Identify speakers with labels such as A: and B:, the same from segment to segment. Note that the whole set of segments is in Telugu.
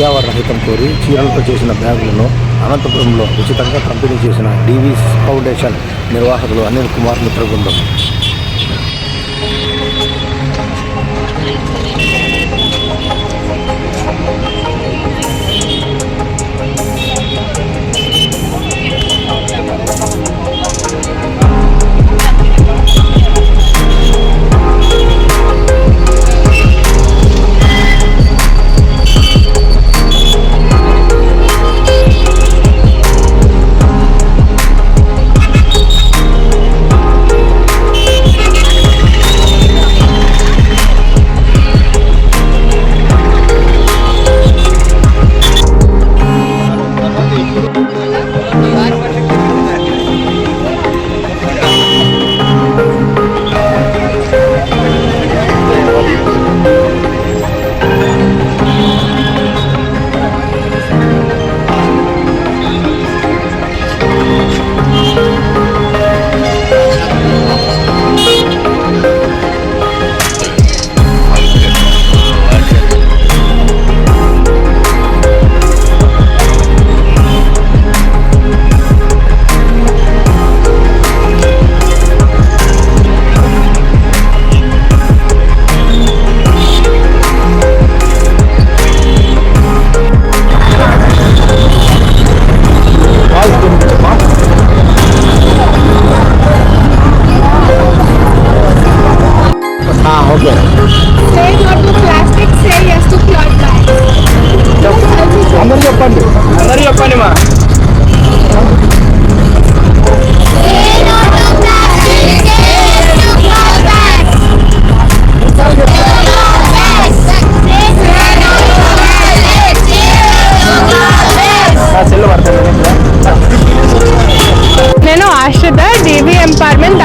A: పర్యావరణ హితం కోరి చీరలతో చేసిన బ్యాగులను అనంతపురంలో ఉచితంగా పంపిణీ చేసిన డివి ఫౌండేషన్ నిర్వాహకులు అనిల్ కుమార్
B: మిత్రబృందం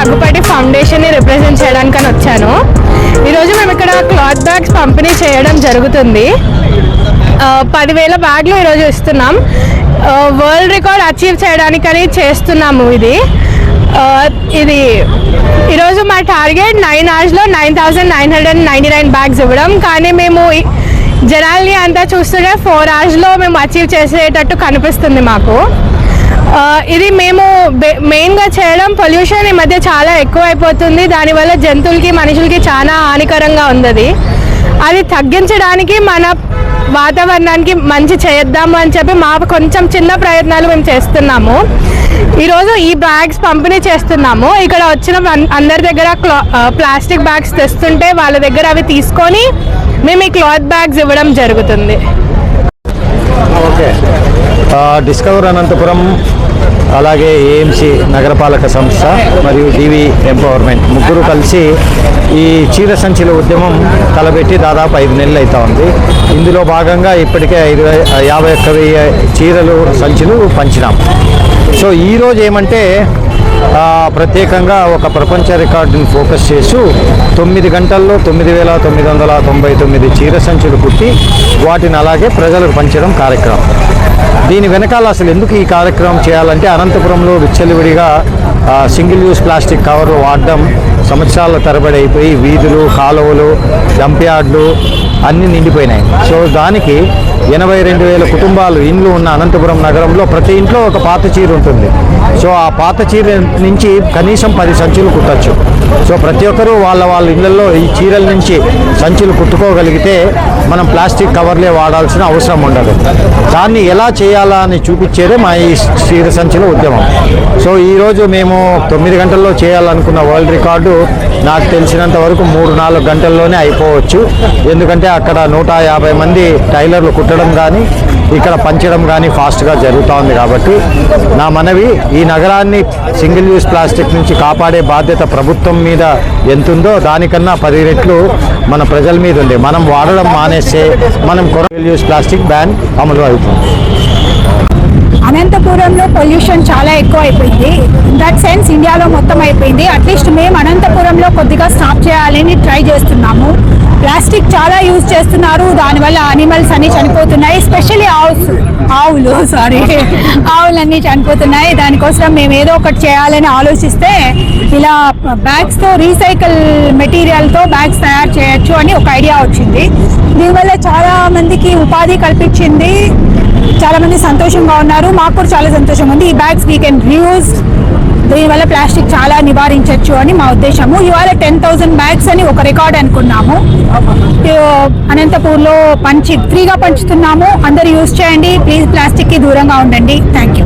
B: దగ్గుపాటి ఫౌండేషన్ని రిప్రజెంట్ చేయడానికని వచ్చాను. ఈరోజు మేము ఇక్కడ క్లాత్ బ్యాగ్స్ పంపిణీ చేయడం జరుగుతుంది. పదివేల బ్యాగ్లు ఈరోజు ఇస్తున్నాం. వరల్డ్ రికార్డ్ అచీవ్ చేయడానికని చేస్తున్నాము ఇది. ఇది ఈరోజు మా టార్గెట్ నైన్ అవర్స్లో nine thousand nine hundred ninety nine bags ఇవ్వడం. కానీ మేము జనాల్ని అంతా చూస్తుంటే ఫోర్ అవర్స్లో మేము అచీవ్ చేసేటట్టు కనిపిస్తుంది మాకు. ఇది మేము మెయిన్గా చేయడం పొల్యూషన్ ఈ మధ్య చాలా ఎక్కువ అయిపోతుంది దానివల్ల జంతువులకి మనుషులకి చాలా హానికరంగా ఉంది అది. తగ్గించడానికి మన వాతావరణానికి మంచి చేద్దాము అని చెప్పి మా కొంచెం చిన్న ప్రయత్నాలు మేము చేస్తున్నాము. ఈరోజు ఈ బ్యాగ్స్ పంపిణీ చేస్తున్నాము. ఇక్కడ వచ్చిన అందరి దగ్గర క్లా ప్లాస్టిక్ బ్యాగ్స్ తెస్తుంటే వాళ్ళ దగ్గర అవి తీసుకొని మేము ఈ క్లాత్ బ్యాగ్స్ ఇవ్వడం జరుగుతుంది.
A: ఓకే. డిస్కవర్ అనంతపురం అలాగే ఏఎంసీ నగరపాలక సంస్థ మరియు డివి ఎంపవర్మెంట్ ముగ్గురు కలిసి ఈ చీర సంచుల ఉద్యమం తలపెట్టి దాదాపు ఐదు నెలలు అవుతా ఉంది. ఇందులో భాగంగా ఇప్పటికే ఐదు యాభై ఒక్క వెయ్యి చీరలు సంచులు పంచినాం. సో ఈరోజు ఏమంటే ప్రత్యేకంగా ఒక ప్రపంచ రికార్డుని ఫోకస్ చేస్తూ తొమ్మిది గంటల్లో తొమ్మిది వేల తొమ్మిది వందల తొంభై తొమ్మిది చీర సంచులు కుట్టి వాటిని అలాగే ప్రజలకు పంచడం కార్యక్రమం. దీని వెనకాల అసలు ఎందుకు ఈ కార్యక్రమం చేయాలంటే అనంతపురంలో విచ్చలివిడిగా సింగిల్ యూస్ ప్లాస్టిక్ కవర్లు వాడడం సంవత్సరాల తరబడి అయిపోయి వీధులు కాలువలు డంప్యార్డ్లు అన్నీ నిండిపోయినాయి. సో దానికి ఎనభై రెండు వేల కుటుంబాలు ఇండ్లు ఉన్న అనంతపురం నగరంలో ప్రతి ఇంట్లో ఒక పాత చీర ఉంటుంది. సో ఆ పాత చీర నుంచి కనీసం పది సంచులు కుట్టచ్చు. సో ప్రతి ఒక్కరూ వాళ్ళ వాళ్ళ ఇళ్ళలో ఈ చీరల నుంచి సంచులు కుట్టుకోగలిగితే మనం ప్లాస్టిక్ కవర్లే వాడాల్సిన అవసరం ఉండదు. దాన్ని ఎలా చేయాలా అని చూపించేదే మా ఈ క్షీర సంచుల ఉద్యమం. సో ఈరోజు మేము తొమ్మిది గంటల్లో చేయాలనుకున్న వరల్డ్ రికార్డు నాకు తెలిసినంత వరకు మూడు నాలుగు గంటల్లోనే అయిపోవచ్చు. ఎందుకంటే అక్కడ నూట యాభై మంది టైలర్లు కుట్టడం కానీ ఇక్కడ పంచడం కానీ ఫాస్ట్గా జరుగుతూ ఉంది కాబట్టి నా మనవి ఈ నగరాన్ని సింగిల్ యూస్ ప్లాస్టిక్ నుంచి కాపాడే బాధ్యత ప్రభుత్వం మీద ఎంతుందో దానికన్నా పది రెట్లు మన ప్రజల మీద ఉంది. మనం వాడడం మానేస్తే మనం సింగిల్ యూస్ ప్లాస్టిక్ బ్యాన్ అమలు అవుతుంది.
C: అనంతపురంలో పొల్యూషన్ చాలా ఎక్కువ అయిపోయింది ఇన్ దట్ సెన్స్ ఇండియాలో మొత్తం అయిపోయింది. అట్లీస్ట్ మేము అనంతపురంలో కొద్దిగా స్టాప్ చేయాలని ట్రై చేస్తున్నాము. ప్లాస్టిక్ చాలా యూజ్ చేస్తున్నారు. దానివల్ల అనిమల్స్ అన్ని చనిపోతున్నాయి. స్పెషల్లీ ఆవుస్ ఆవులు సారీ ఆవులన్నీ చనిపోతున్నాయి. దానికోసం మేము ఏదో ఒకటి చేయాలని ఆలోచిస్తే ఇలా బ్యాగ్స్తో రీసైకిల్ మెటీరియల్తో బ్యాగ్స్ తయారు చేయొచ్చు అని ఒక ఐడియా వచ్చింది. దీనివల్ల చాలా మందికి ఉపాధి కల్పించింది. చాలా మంది సంతోషంగా ఉన్నారు. మాకు కూడా చాలా సంతోషంగా ఉంది. ఈ బ్యాగ్స్ వీ కెన్ రీయూజ్ దీనివల్ల ప్లాస్టిక్ చాలా నివారించవచ్చు అని మా ఉద్దేశము. ఇవాళ టెన్ థౌసండ్ బ్యాగ్స్ అని ఒక రికార్డ్ అనుకున్నాము. అనంతపూర్లో పంచి ఫ్రీగా పంచుతున్నాము. అందరు యూజ్ చేయండి. ప్లీజ్ ప్లాస్టిక్కి దూరంగా ఉండండి. Thank you